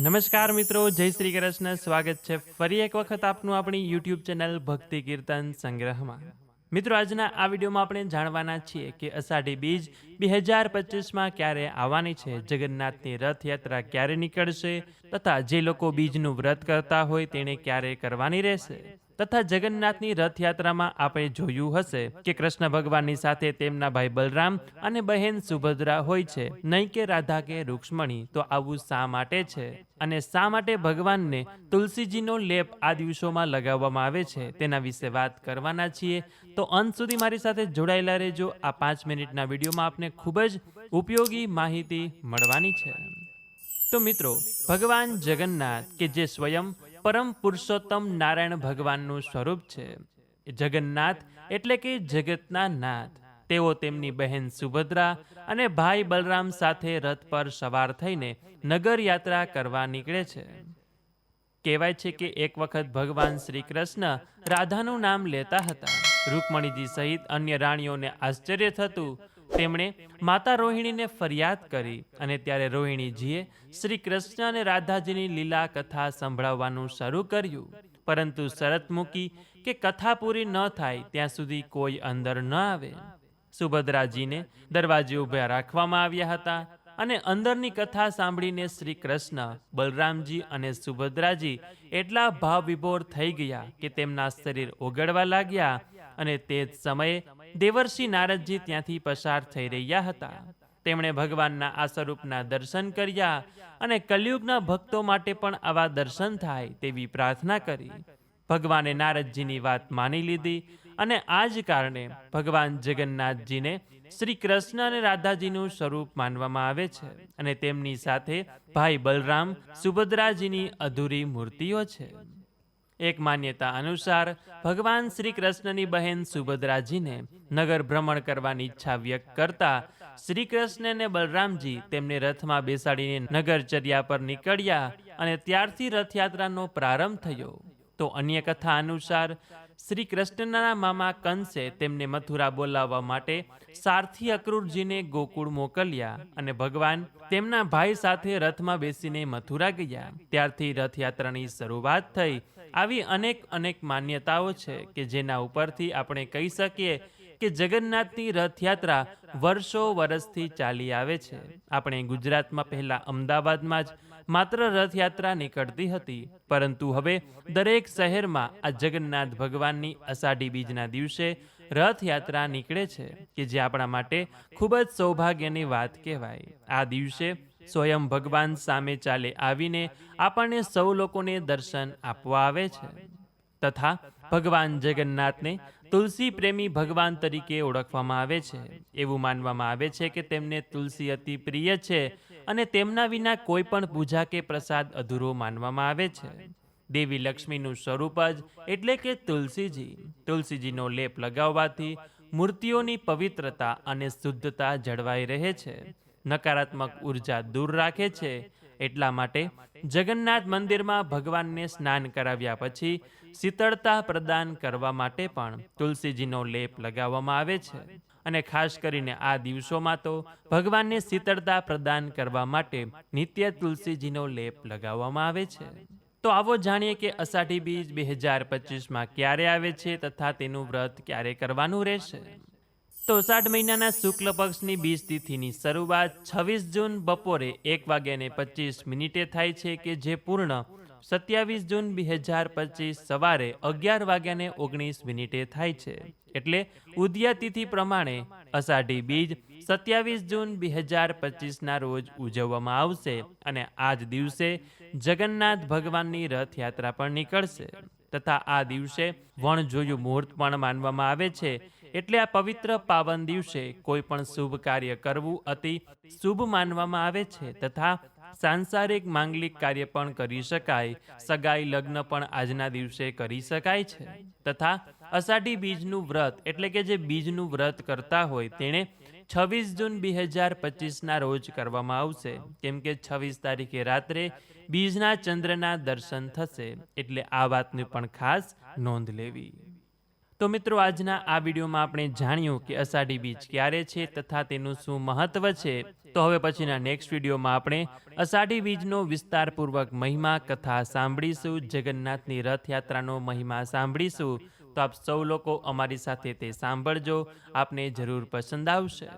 નમસ્કાર મિત્રો, જય શ્રી કૃષ્ણ. સ્વાગત છે ફરી એક વખત આપનું આપણી યુટ્યુબ ચેનલ ભક્તિ કીર્તન સંગ્રહમાં. મિત્રો, આજના આ વિડીયોમાં આપણે જાણવાના છીએ કે અષાઢી બીજ બે હજાર પચીસમાં ક્યારે આવવાની છે, જગન્નાથની રથયાત્રા ક્યારે નીકળશે, તથા જે લોકો બીજનું વ્રત કરતા હોય તેણે ક્યારે કરવાની રહેશે? તથા જગન્નાથની રથયાત્રામાં આપણે જોયું હશે કે કૃષ્ણ ભગવાનની સાથે તેમના ભાઈ બલરામ અને બહેન સુભદ્રા હોય છે. નહીં કે રાધા કે રૂક્ષ્મણી. તો આવું શા માટે છે? અને શા માટે ભગવાનને તુલસીજીનો લેપ આ દિવસોમાં લગાવવામાં આવે છે? તેના વિશે વાત કરવાના છીએ. તો અંત સુધી મારી સાથે જોડાયેલા રહેજો. આ પાંચ મિનિટના વિડીયોમાં આપને ખૂબ જ ઉપયોગી માહિતી મળવાની છે. તો મિત્રો, ભગવાન જગન્નાથ, કે જે સ્વયં પરમ પુરુષોત્તમ નારાયણ ભગવાનનું સ્વરૂપ છે. જગન્નાથ એટલે કે જગતના નાથ. તેઓ તેમની બહેન સુભદ્રા અને ભાઈ બલરામ સાથે રથ પર સવાર થઈને નગર યાત્રા કરવા નીકળે છે. કહેવાય છે કે એક વખત ભગવાન શ્રી કૃષ્ણ રાધાનું નામ લેતા હતા. રૂકમણીજી સહિત અન્ય રાણીઓને આશ્ચર્ય થતું તેમણે માતા રોહિણીને ફરિયાદ કરી અને ત્યારે રોહિણીજીએ શ્રી કૃષ્ણ અને રાધાજીની લીલા કથા સંભળાવવાનું શરૂ કર્યું. પરંતુ શરત મૂકી કે કથા પૂરી ન થાય ત્યાં સુધી કોઈ અંદર ન આવે. સુભદ્રાજીને દરવાજે ઊભા રાખવામાં આવ્યા હતા અને અંદરની કથા સાંભળીને શ્રી કૃષ્ણ, બલરામજી અને સુભદ્રાજી એટલા ભાવ વિભોર થઈ ગયા કે તેમના શરીર ઓગળવા લાગ્યા અને તે જ સમયે દેવર્ષિ નારદજી ત્યાંથી પસાર થઈ રહ્યા હતા. તેમણે ભગવાનના આ સ્વરૂપના દર્શન કર્યા અને કલયુગના ભક્તો માટે પણ આવા દર્શન થાય તેવી પ્રાર્થના કરી. ભગવાને નારદજીની વાત માની લીધી અને આ જ કારણે ભગવાન જગન્નાથજીને શ્રી કૃષ્ણ અને રાધાજીનું સ્વરૂપ માનવામાં આવે છે અને તેમની સાથે ભાઈ બલરામ સુભદ્રાજીની અધૂરી મૂર્તિઓ છે. એક માન્યતા અનુસાર, ભગવાન શ્રી કૃષ્ણની બહેન સુભદ્રાજીને નગર ભ્રમણ કરવાની ઈચ્છા વ્યક્ત કરતા શ્રી કૃષ્ણને બલરામજી તેમને રથમાં બેસાડીને નગરચર્યા પર નીકળ્યા અને ત્યારથી રથયાત્રાનો પ્રારંભ થયો. તો અન્ય કથા અનુસાર શ્રી કૃષ્ણના મામા કંસે તેમને મથુરા બોલાવવા માટે સારથી અક્રૂરજીને ગોકુળ મોકલ્યા અને ભગવાન તેમના ભાઈ સાથે રથમાં બેસીને મથુરા ગયા. ત્યારથી રથયાત્રાની શરૂઆત થઈ આવી અનેક અનેક માન્યતાઓ છે કે જેના ઉપરથી આપણે કહી શકીએ કે જગન્નાથની રથયાત્રા વર્ષો વર્ષથી ચાલી આવે છે. આપણે ગુજરાતમાં પહેલા અમદાવાદમાં જ માત્ર રથયાત્રા નીકળતી હતી, પરંતુ હવે દરેક શહેરમાં આ જગન્નાથ ભગવાનની અષાઢી બીજના દિવસે રથયાત્રા નીકળે છે, કે જે આપણા માટે ખૂબ જ સૌભાગ્યની વાત કહેવાય. આ દિવસે સ્વયં ભગવાન સામે ચાલે આવીને આપણને સૌ લોકોને દર્શન આપવા આવે છે. તથા ભગવાન જગન્નાથને તુલસી પ્રેમી ભગવાન તરીકે ઓળખવામાં આવે છે. એવું માનવામાં આવે છે કે તેમને તુલસી અતિ પ્રિય છે અને તેમના વિના કોઈ પણ પૂજા કે પ્રસાદ અધૂરો માનવામાં આવે છે. દેવી લક્ષ્મીનું સ્વરૂપ જ એટલે કે તુલસીજી. તુલસીજીનો લેપ લગાવવાથી મૂર્તિઓની પવિત્રતા અને શુદ્ધતા જળવાઈ રહે છે. નકારાત્મક ઊર્જા દૂર રાખે છે. એટલા માટે જગન્નાથ મંદિરમાં ભગવાનને સ્નાન કરાવ્યા પછી શીતળતા પ્રદાન કરવા માટે પણ તુલસીજીનો લેપ લગાવવામાં આવે છે. અને ખાસ કરીને આ દિવસોમાં તો ભગવાનને શીતળતા પ્રદાન કરવા માટે નિત્ય તુલસીજીનો લેપ લગાવવામાં આવે છે. તો આવો જાણીએ કે અષાઢી બીજ બે હજાર પચીસમાં ક્યારે આવે છે તથા તેનું વ્રત ક્યારે કરવાનું રહેશે? તો અષાઢ મહિનાના શુક્લ પક્ષની બીજ તિથિની શરૂઆત છવ્વીસ જૂન બપોરે એક વાગ્યાને પચીસ મિનિટે થાય છે કે જે પૂર્ણ સત્યાવીસ જૂન બે હજાર પચીસ સવારે અગિયાર વાગ્યાને ઓગણીસ મિનિટે થાય છે. એટલે ઉદયા તિથિ પ્રમાણે અષાઢી બીજ સત્યાવીસ જૂન બે હજાર પચીસના રોજ ઉજવવામાં આવશે અને આ જ દિવસે જગન્નાથ ભગવાનની રથયાત્રા પણ નીકળશે. તથા આ દિવસે વણજોયું મુહૂર્ત પણ માનવામાં આવે છે એટલે આ પવિત્ર પાવન દિવસે કોઈ પણ શુભ કાર્ય કરવું અતિ શુભ માનવામાં આવે છે તથા સાંસારિક માંગલિક કાર્ય પણ કરી શકાય. સગાઈ લગ્ન પણ આજના દિવસે કરી શકાય છે. તથા અષાઢી બીજનું વ્રત એટલે કે જે બીજનું વ્રત કરતા હોય તેણે છવ્વીસ જૂન બે હજાર પચીસના રોજ કરવામાં આવશે. કેમ કે છવ્વીસ તારીખે રાત્રે બીજના ચંદ્રના દર્શન થશે. એટલે આ વાતની પણ ખાસ નોંધ લેવી. તો મિત્રો, આજના આ વિડીયોમાં આપણે જાણ્યું કે અષાઢી બીજ ક્યારે છે તથા તેનું શું મહત્વ છે. તો હવે પછીના નેક્સ્ટ વિડીયોમાં આપણે અષાઢી બીજનો વિસ્તારપૂર્વક મહિમા કથા સાંભળીશું, જગન્નાથની રથયાત્રાનો મહિમા સાંભળીશું. તો આપ સૌ લોકો અમારી સાથે તે સાંભળજો. આપને જરૂર પસંદ આવશે.